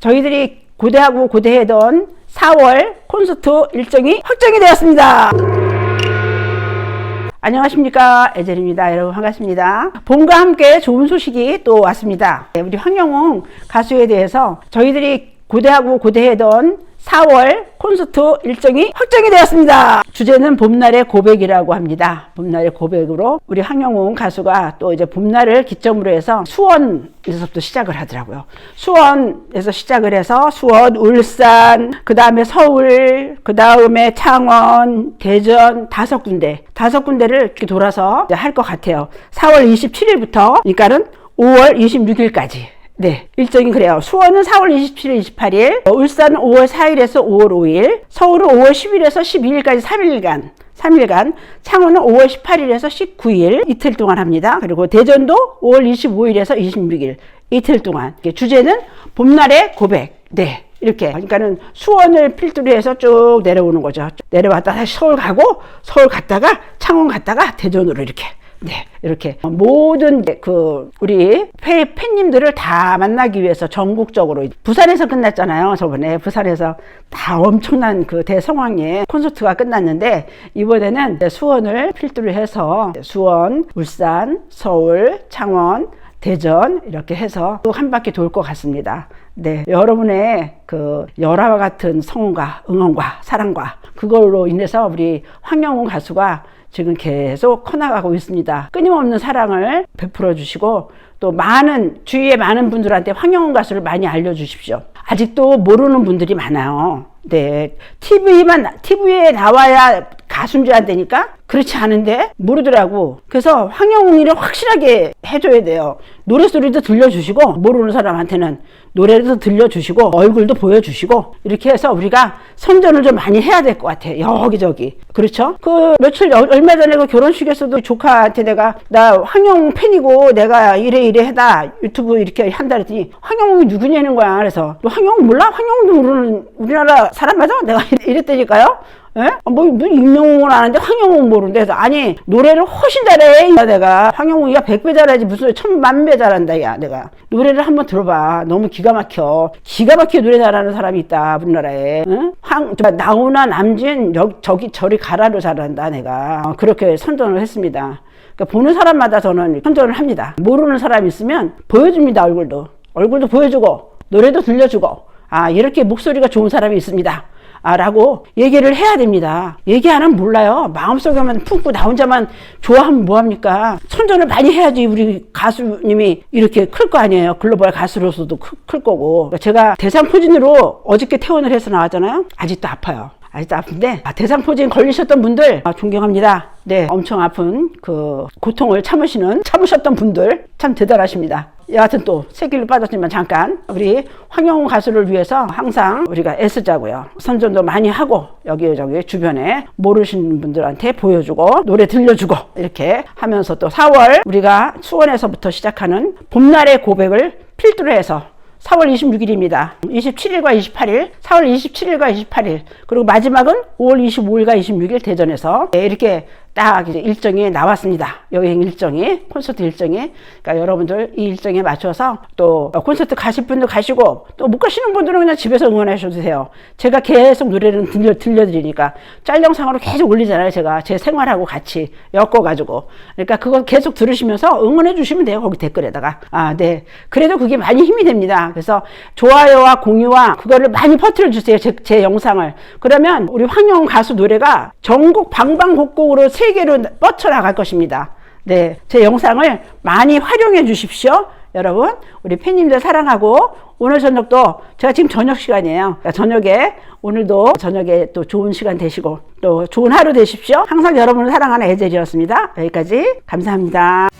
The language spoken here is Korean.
저희들이 고대하고 고대하던 4월 콘서트 일정이 확정이 되었습니다. 안녕하십니까? 에젤입니다. 여러분 반갑습니다. 봄과 함께 좋은 소식이 또 왔습니다. 네, 우리 황영웅 가수에 대해서 저희들이 고대하고 고대하던 4월 콘서트 일정이 확정이 되었습니다. 주제는 봄날의 고백이라고 합니다. 봄날의 고백으로 우리 황영웅 가수가 또 이제 봄날을 기점으로 해서 수원에서부터 시작을 하더라고요. 수원에서 시작을 해서 수원 울산 그 다음에 서울 그 다음에 창원 대전 다섯 군데 다섯 군데를 이렇게 돌아서 할 것 같아요. 4월 27일부터 그러니까는 5월 26일까지 네, 일정이 그래요. 수원은 4월 27일, 28일, 어, 울산은 5월 4일에서 5월 5일, 서울은 5월 10일에서 12일까지 3일간, 3일간, 창원은 5월 18일에서 19일 이틀 동안 합니다. 그리고 대전도 5월 25일에서 26일 이틀 동안. 주제는 봄날의 고백. 네. 이렇게 그러니까는 수원을 필두로 해서 쭉 내려오는 거죠. 쭉 내려왔다 다시 서울 가고 서울 갔다가 창원 갔다가 대전으로 이렇게 네, 이렇게 모든 그 우리 팬, 팬님들을 다 만나기 위해서 전국적으로 부산에서 끝났잖아요. 저번에 부산에서 다 엄청난 그 대성황의 콘서트가 끝났는데 이번에는 수원을 필두로 해서 수원, 울산, 서울, 창원, 대전 이렇게 해서 또 한 바퀴 돌 것 같습니다. 네, 여러분의 그 열화와 같은 성원과 응원과 사랑과 그걸로 인해서 우리 황영훈 가수가 지금 계속 커나가고 있습니다. 끊임없는 사랑을 베풀어 주시고 또 많은 주위에 많은 분들한테 황영훈 가수를 많이 알려 주십시오. 아직도 모르는 분들이 많아요. 네, TV만 TV에 나와야 가수인 줄 안되니까 그렇지 않은데 모르더라고. 그래서 황영웅이를 확실하게 해줘야 돼요. 노래소리도 들려주시고 모르는 사람한테는 노래도 들려주시고 얼굴도 보여주시고 이렇게 해서 우리가 선전을 좀 많이 해야 될 것 같아. 여기저기. 그렇죠? 그 며칠 얼마 전에 그 결혼식에서도 조카한테 내가 나 황영웅 팬이고 내가 이래 이래 해다 유튜브 이렇게 한다 그랬더니 황영웅이 누구냐는 거야. 그래서 너 황영웅 몰라? 황영웅도 모르는 우리나라 사람 맞아? 내가 이랬다니까요. 예? 뭐, 뭐, 임영웅을 아는데 황영웅 모르는데. 그래서 아니, 노래를 훨씬 잘해. 내가. 황영웅이가 100배 잘하지. 무슨 천만 배 잘한다. 야, 내가. 노래를 한번 들어봐. 너무 기가 막혀. 기가 막혀 노래 잘하는 사람이 있다. 우리나라에. 응? 황, 나훈아, 남진, 여, 저기, 저리 가라로 잘한다. 내가. 어, 그렇게 선전을 했습니다. 그러니까 보는 사람마다 저는 선전을 합니다. 모르는 사람이 있으면 보여줍니다. 얼굴도. 얼굴도 보여주고, 노래도 들려주고. 아, 이렇게 목소리가 좋은 사람이 있습니다. 아, 라고 얘기를 해야 됩니다. 얘기 안 하면 몰라요. 마음속에만 품고 나 혼자만 좋아하면 뭐합니까? 선전을 많이 해야지 우리 가수님이 이렇게 클 거 아니에요. 글로벌 가수로서도 클, 클 거고. 제가 대상포진으로 어저께 퇴원을 해서 나왔잖아요. 아직도 아파요. 아직도 아픈데 아, 대상포진 걸리셨던 분들 아, 존경합니다. 네, 엄청 아픈 그 고통을 참으시는 참으셨던 분들 참 대단하십니다. 여하튼 또 새길로 빠졌지만 잠깐 우리 황영훈 가수를 위해서 항상 우리가 애쓰자고요. 선전도 많이 하고 여기 저기 주변에 모르시는 분들한테 보여주고 노래 들려주고 이렇게 하면서 또 4월 우리가 수원에서부터 시작하는 봄날의 고백을 필두로 해서 4월 26일입니다. 27일과 28일, 4월 27일과 28일, 그리고 마지막은 5월 25일과 26일 대전에서 이렇게 딱 이제 일정이 나왔습니다. 여행 일정이, 콘서트 일정이. 그러니까 여러분들 이 일정에 맞춰서 또 콘서트 가실 분들 가시고 또 못 가시는 분들은 그냥 집에서 응원하셔도 되세요. 제가 계속 노래를 들려, 들려드리니까 짤 영상으로 계속 올리잖아요. 제가 제 생활하고 같이 엮어가지고. 그러니까 그거 계속 들으시면서 응원해 주시면 돼요. 거기 댓글에다가. 아, 네. 그래도 그게 많이 힘이 됩니다. 그래서 좋아요와 공유와 그거를 많이 퍼뜨려 주세요. 제, 제 영상을. 그러면 우리 황영 가수 노래가 전국 방방곡곡으로 세계로 뻗쳐나갈 것입니다. 네. 제 영상을 많이 활용해 주십시오. 여러분, 우리 팬님들 사랑하고 오늘 저녁도 제가 지금 저녁 시간이에요. 그러니까 저녁에 오늘도 저녁에 또 좋은 시간 되시고 또 좋은 하루 되십시오. 항상 여러분을 사랑하는 에젤이었습니다. 여기까지 감사합니다.